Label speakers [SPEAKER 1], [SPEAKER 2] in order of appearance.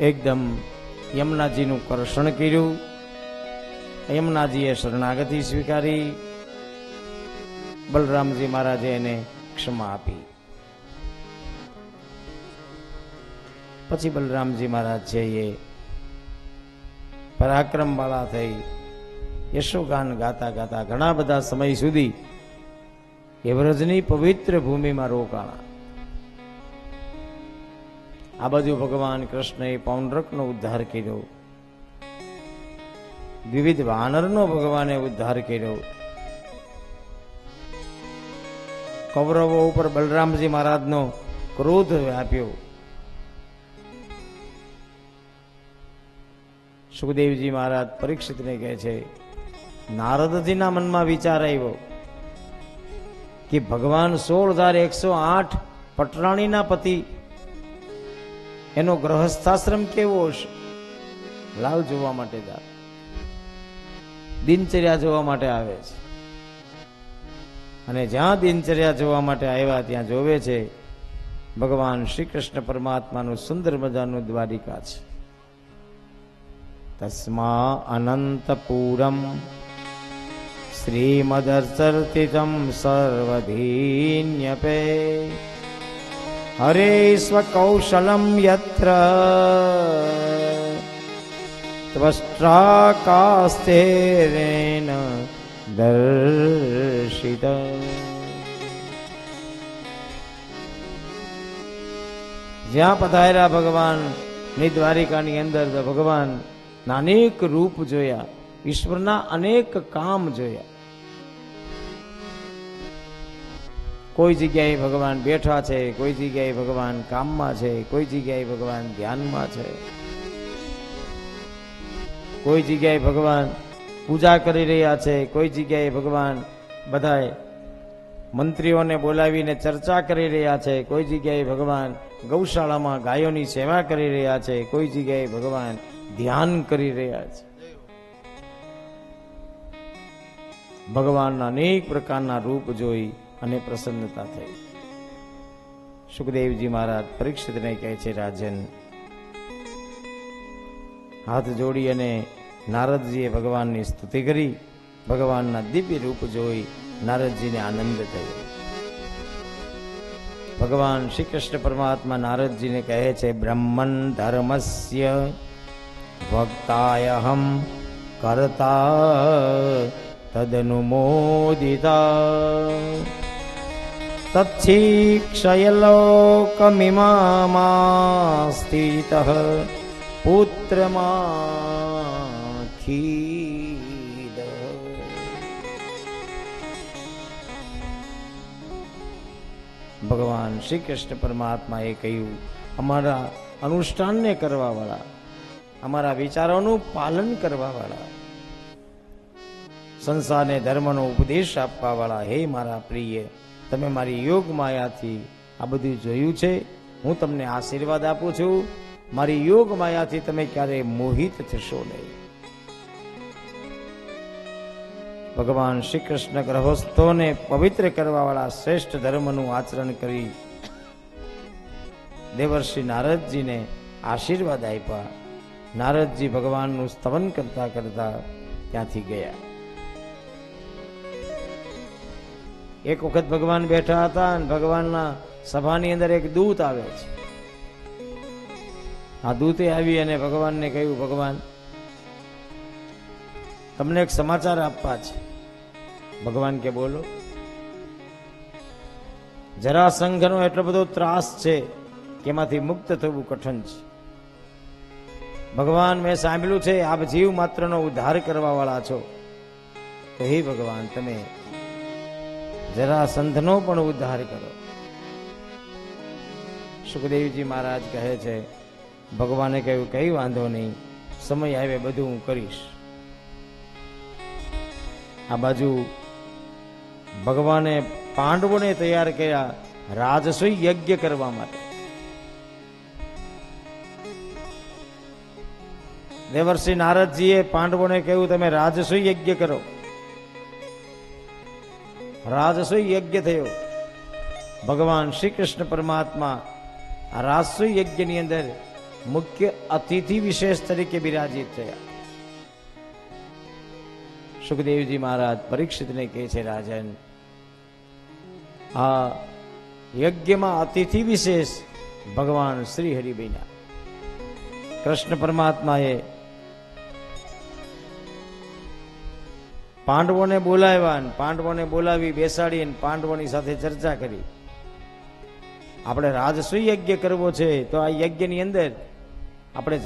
[SPEAKER 1] એકદમ યમુનાજીનું કરશણ કર્યું. યમુનાજીએ શરણાગતિ સ્વીકારી. બલરામજી મહારાજે એને ક્ષમા આપી. પછી બલરામજી મહારાજ છે એ પરાક્રમ વાળા થઈ યશોગાન ગાતા ગાતા ઘણા બધા સમય સુધી એ વ્રજની પવિત્ર ભૂમિમાં રોકાણા. આ બાજુ ભગવાન કૃષ્ણએ પૌંડરકનો ઉદ્ધાર કર્યો. વિવિધ વાનરનો ભગવાને ઉદ્ધાર કર્યો. કૌરવો ઉપર બલરામજી મહારાજનો ક્રોધ વ્યાપ્યો. સુખદેવજી મહારાજ પરીક્ષિતને કહે છે, નારદજીના મનમાં વિચાર આવ્યો કે ભગવાન સોળ હજાર એકસો આઠ પટરાણીના પતિ એનો ગ્રહસ્થાશ્રમ કેવો હશે? લાવ જોવા માટે જા દિનચર્યા જોવા માટે આવે છે. અને જ્યાં દિનચર્યા જોવા માટે આવ્યા, ત્યાં જોવે છે, ભગવાન શ્રી કૃષ્ણ પરમાત્માનું સુંદર મજાનું દ્વારિકા છે. તસ્મા અનંતપુરમ શ્રીમદર્ચર્તિતમ સર્વધીન્યપે. હરે સ્વકૌશલમ યત્ર ત્વષ્ટ્રાકાસ્તેરેન દર્શિત જ્યાં પધાર્યા ભગવાનની દ્વારિકાની અંદર તો ભગવાન અનેક રૂપ જોયા ઈશ્વરના અનેક કામ જોયા કોઈ જગ્યાએ ભગવાન બેઠા છે, કોઈ જગ્યાએ ભગવાન કામમાં છે, કોઈ જગ્યાએ ભગવાન ધ્યાનમાં છે. કોઈ જગ્યાએ ભગવાન પૂજા કરી રહ્યા છે, કોઈ જગ્યાએ ભગવાન બધાએ મંત્રીઓને બોલાવીને ચર્ચા કરી રહ્યા છે, કોઈ જગ્યાએ ભગવાન ગૌશાળામાં ગાયોની સેવા કરી રહ્યા છે, કોઈ જગ્યાએ ભગવાન ધ્યાન કરી રહ્યા છે. ભગવાનના અનેક પ્રકારના રૂપ જોઈ અને પ્રસન્નતા થઈ. સુખદેવજી મહારાજ પરીક્ષિતને કહે છે, રાજન, હાથ જોડી અને નારદજીએ ભગવાનની સ્તુતિ કરી, ભગવાનના દિવ્ય રૂપ જોઈ નારદજીને આનંદ થયો. ભગવાન શ્રી કૃષ્ણ પરમાત્મા નારદજીને કહે છે, બ્રહ્મન ધર્મસ્ય ભક્તાયહમ કરતા તદનુમોદિતા. તચ્છીક્ષયલોકમિમામા સ્થિત પુત્રમાખીદ ભગવાન શ્રી કૃષ્ણ પરમાત્માએ કહ્યું, અમારા અનુષ્ઠાનને કરવા વાળા અમારા વિચારોનું પાલન કરવા વાળા સંસારને ધર્મનો ઉપદેશ આપવા વાળા હે મારા પ્રિય તમે મારી યોગ માયાથી આ બધું જોયું છે, હું તમને આશીર્વાદ આપું છું. મારી યોગ માયાથી તમે ક્યારેય મોહિત થશો નહીં. ભગવાન શ્રી કૃષ્ણ ગ્રહસ્થોને પવિત્ર કરવાવાળા શ્રેષ્ઠ ધર્મનું આચરણ કરી દેવર્ષિ નારદજીને આશીર્વાદ આપ્યા. નારદજી ભગવાનનું સ્તવન કરતા કરતા ત્યાંથી ગયા. એક વખત ભગવાન બેઠા હતા અને ભગવાનના સભાની અંદર એક દૂત આવે છે. આ દૂતે આવી અને ભગવાનને કહ્યું, ભગવાન, તમને એક સમાચાર આપવા છે. ભગવાન કે, બોલો. જરાસંઘનો એટલો બધો ત્રાસ છે કે એમાંથી મુક્ત થવું કઠણ છે. ભગવાન, મેં સાંભળ્યું છે, આપ જીવ માત્રનો ઉદ્ધાર કરવા વાળા છો. તો હે ભગવાન, તમે જરા સંધનો પણ ઉદ્ધાર કરો. સુખદેવજી મહારાજ કહે છે, ભગવાને કહ્યું, કઈ વાંધો નહીં, સમય આવે, બધું હું કરીશ. આ બાજુ ભગવાને પાંડવોને તૈયાર કર્યા રાજસોઈ યજ્ઞ કરવા માટે. દેવર્ષિ નારદજીએ પાંડવોને કહ્યું, તમે રાજસોઈ યજ્ઞ કરો. રાજસોઈ યજ્ઞ થયો ભગવાન શ્રી કૃષ્ણ પરમાત્મા આ રાજસોય યજ્ઞની અંદર મુખ્ય અતિથિ વિશેષ તરીકે બિરાજિત થયા સુખદેવજી મહારાજ પરીક્ષિતને કહે છે રાજન આ યજ્ઞમાં અતિથિ વિશેષ ભગવાન શ્રી હરિભાઈના કૃષ્ણ પરમાત્માએ પાંડવોને બોલાવ્યા અને પાંડવોને બોલાવી બેસાડી અને પાંડવોની સાથે ચર્ચા કરી. આપણે રાજસુ યજ્ઞ કરવો છે? તો આ યજ્ઞની અંદર આપણે